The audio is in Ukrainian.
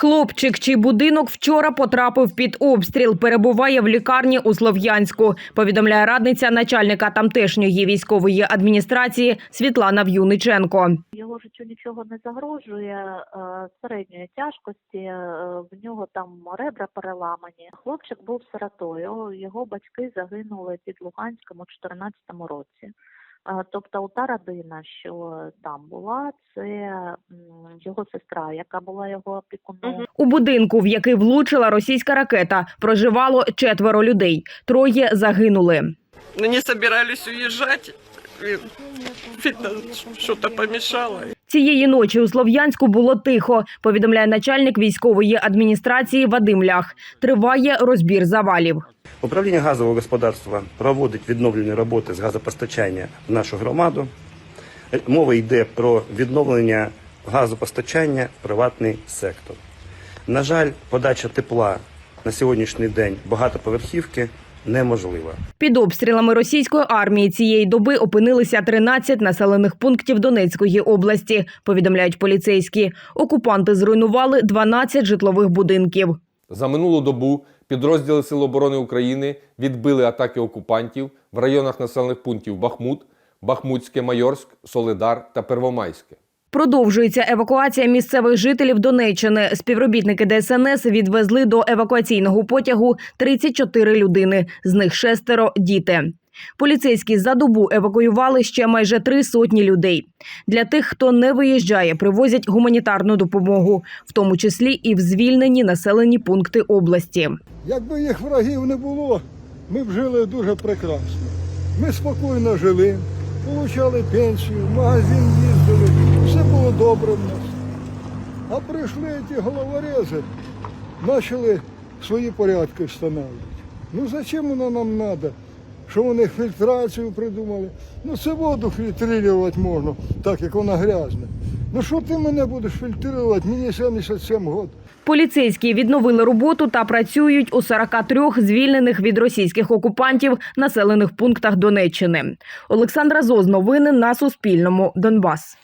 Хлопчик, чий будинок вчора потрапив під обстріл, перебуває в лікарні у Слов'янську. Повідомляє радниця начальника тамтешньої військової адміністрації Світлана В'юниченко. Його життю нічого не загрожує е, середньої тяжкості. е, В нього там ребра переламані. Хлопчик був сиротою. Його батьки загинули під Луганськом у 2014 році. Е, Тобто, та родина, що там була, це його сестра, яка була його опікуном. У будинку, в який влучила російська ракета, проживало четверо людей. Троє загинули. Но не собирались уезжать. И, видно, что-то. Цієї ночі у Слов'янську було тихо, повідомляє начальник військової адміністрації Вадим Лях. Триває розбір завалів. Управління газового господарства проводить відновлені роботи з газопостачання в нашу громаду. Е, Мова йде про відновлення газопостачання в приватний сектор. На жаль, подача тепла на сьогоднішній день багатоповерхівки неможлива. Під обстрілами російської армії цієї доби опинилися 13 населених пунктів Донецької області. Повідомляють поліцейські. Окупанти зруйнували 12 житлових будинків. За минулу добу підрозділи Сил оборони України відбили атаки окупантів в районах населених пунктів Бахмут, Бахмутське, Майорськ, Солидар та Первомайське. Продовжується евакуація місцевих жителів Донеччини. Співробітники ДСНС відвезли до евакуаційного потягу 34 людини, з них шестеро – діти. Поліцейські за добу евакуювали ще майже три сотні людей. Для тих, хто не виїжджає, привозять гуманітарну допомогу, в тому числі і в звільнені населені пункти області. Якби їх ворогів не було, ми б жили дуже прекрасно. Ми спокійно жили, отримали пенсію, в магазин їздили, все було добре в нас. А прийшли ті головорези, почали свої порядки встановлювати. Ну зачем воно нам треба? Що вони фільтрацію придумали? Ну це воду фільтрувати можна, так як вона грязна. Ну що ти мене будеш фільтрувати? Мені 77 років. Поліцейські відновили роботу та працюють у 43 звільнених від російських окупантів населених пунктах Донеччини. Олександра Зоз, новини на Суспільному. Донбас.